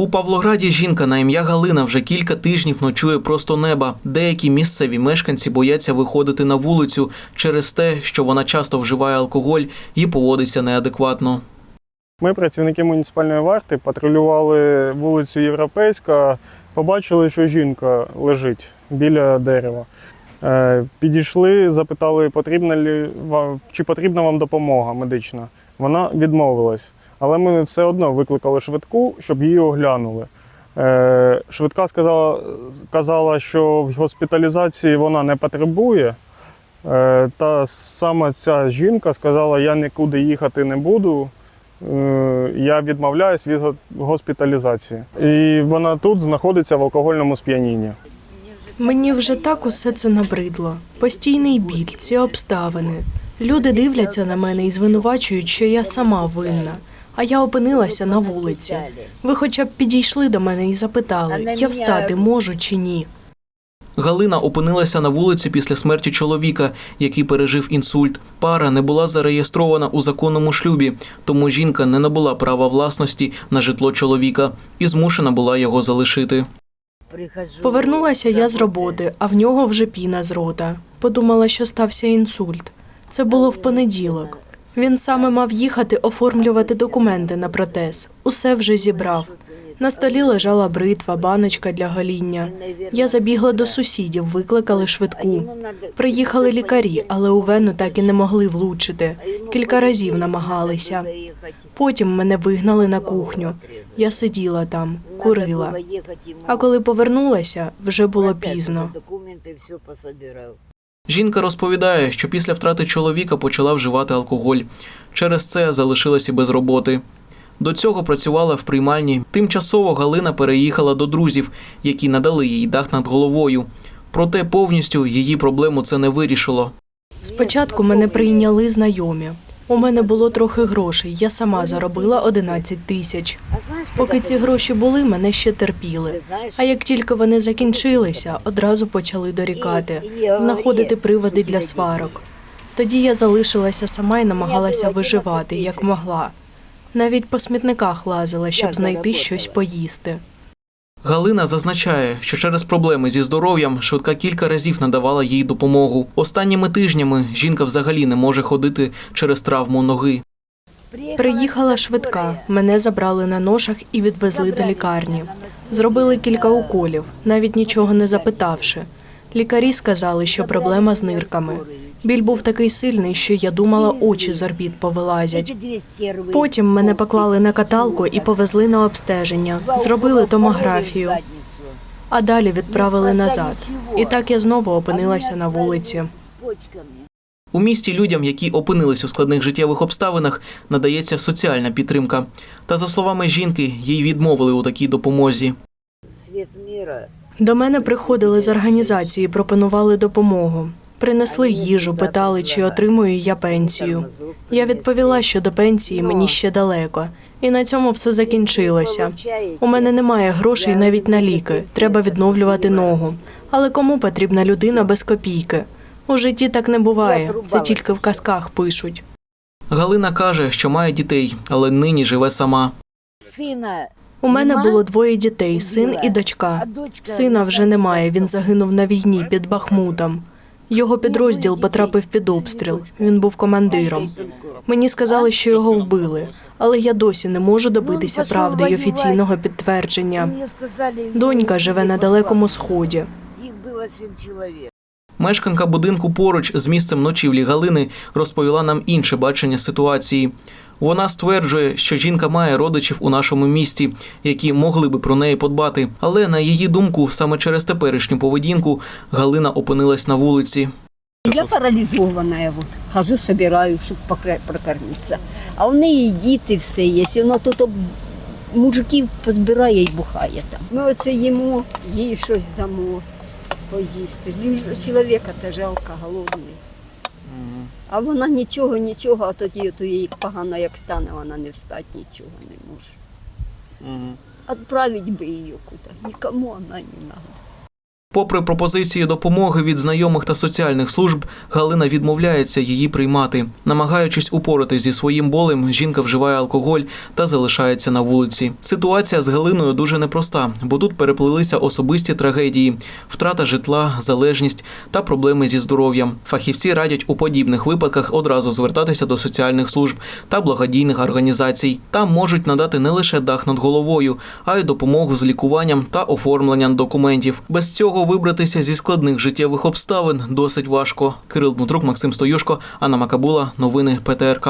У Павлограді жінка на ім'я Галина вже кілька тижнів ночує просто неба. Деякі місцеві мешканці бояться виходити на вулицю через те, що вона часто вживає алкоголь і поводиться неадекватно. Ми, працівники муніципальної варти, патрулювали вулицю Європейська, побачили, що жінка лежить біля дерева. Е, Підійшли, запитали, потрібна лі вам, чи потрібна вам допомога медична. Вона відмовилась. Але ми все одно викликали швидку, щоб її оглянули. Е, Швидка сказала, казала, що в госпіталізації вона не потребує. Е, Та саме ця жінка сказала, я нікуди їхати не буду. Е, Я відмовляюсь від госпіталізації. І вона тут знаходиться в алкогольному сп'янінні. Мені вже так усе це набридло. Постійний біль, ці обставини. Люди дивляться на мене і звинувачують, що я сама винна. А я опинилася на вулиці. Ви хоча б підійшли до мене і запитали, я встати можу чи ні. Галина опинилася на вулиці після смерті чоловіка, який пережив інсульт. Пара не була зареєстрована у законному шлюбі, тому жінка не набула права власності на житло чоловіка і змушена була його залишити. Повернулася я з роботи, а в нього вже піна з рота. Подумала, що стався інсульт. Це було в понеділок. Він саме мав їхати оформлювати документи на протез. Усе вже зібрав. На столі лежала бритва, баночка для гоління. Я забігла до сусідів, викликали швидку. Приїхали лікарі, але у вену так і не могли влучити. Кілька разів намагалися. Потім мене вигнали на кухню. Я сиділа там, курила. А коли повернулася, вже було пізно. Жінка розповідає, що після втрати чоловіка почала вживати алкоголь. Через це залишилася без роботи. До цього працювала в приймальні. Тимчасово Галина переїхала до друзів, які надали їй дах над головою. Проте повністю її проблему це не вирішило. Спочатку мене прийняли знайомі. У мене було трохи грошей. Я сама заробила 11 тисяч. Поки ці гроші були, мене ще терпіли. А як тільки вони закінчилися, одразу почали дорікати, знаходити приводи для сварок. Тоді я залишилася сама і намагалася виживати, як могла. Навіть по смітниках лазила, щоб знайти щось поїсти. Галина зазначає, що через проблеми зі здоров'ям швидка кілька разів надавала їй допомогу. Останніми тижнями жінка взагалі не може ходити через травму ноги. Приїхала швидка, мене забрали на ношах і відвезли до лікарні. Зробили кілька уколів, навіть нічого не запитавши. Лікарі сказали, що проблема з нирками. Біль був такий сильний, що я думала, очі з орбіт повилазять. Потім мене поклали на каталку і повезли на обстеження. Зробили томографію, а далі відправили назад. І так я знову опинилася на вулиці. У місті людям, які опинились у складних життєвих обставинах, надається соціальна підтримка. Та за словами жінки, їй відмовили у такій допомозі. Світ міра. До мене приходили з організації, пропонували допомогу. Принесли їжу, питали, чи отримую я пенсію. Я відповіла, що до пенсії мені ще далеко. І на цьому все закінчилося. У мене немає грошей навіть на ліки. Треба відновлювати ногу. Але кому потрібна людина без копійки? У житті так не буває. Це тільки в казках пишуть. Галина каже, що має дітей, але нині живе сама. Сина, У мене було двоє дітей: син і дочка. Сина вже немає. Він загинув на війні під Бахмутом. Його підрозділ потрапив під обстріл. Він був командиром. Мені сказали, що його вбили, але я досі не можу добитися правди і офіційного підтвердження. Донька живе на далекому сході. Їх було сім чоловік. Мешканка будинку поруч з місцем ночівлі Галини розповіла нам інше бачення ситуації. Вона стверджує, що жінка має родичів у нашому місті, які могли би про неї подбати. Але на її думку, саме через теперішню поведінку Галина опинилась на вулиці. Я паралізована, вот. хожу, собираю, щоб прокормитися. А в неї діти все є. Вона тут мужиків позбирає і бухає там. Ми оце їмо, їй щось дамо поїсти. Лю- Чоловіка та жалко, голодний. А вона нічого, нічого, а тоді то їй погано як стане, вона не встати нічого не може. Отправить би її куди. Нікому вона не треба. Попри пропозиції допомоги від знайомих та соціальних служб, Галина відмовляється її приймати. Намагаючись упоратись зі своїм болем, жінка вживає алкоголь та залишається на вулиці. Ситуація з Галиною дуже непроста, бо тут переплилися особисті трагедії: втрата житла, залежність та проблеми зі здоров'ям. Фахівці радять у подібних випадках одразу звертатися до соціальних служб та благодійних організацій. Там можуть надати не лише дах над головою, а й допомогу з лікуванням та оформленням документів. Без цього вибратися зі складних життєвих обставин досить важко. Кирил Дмитрук, Максим Стоюшко, Анна Макабула. Новини ПТРК.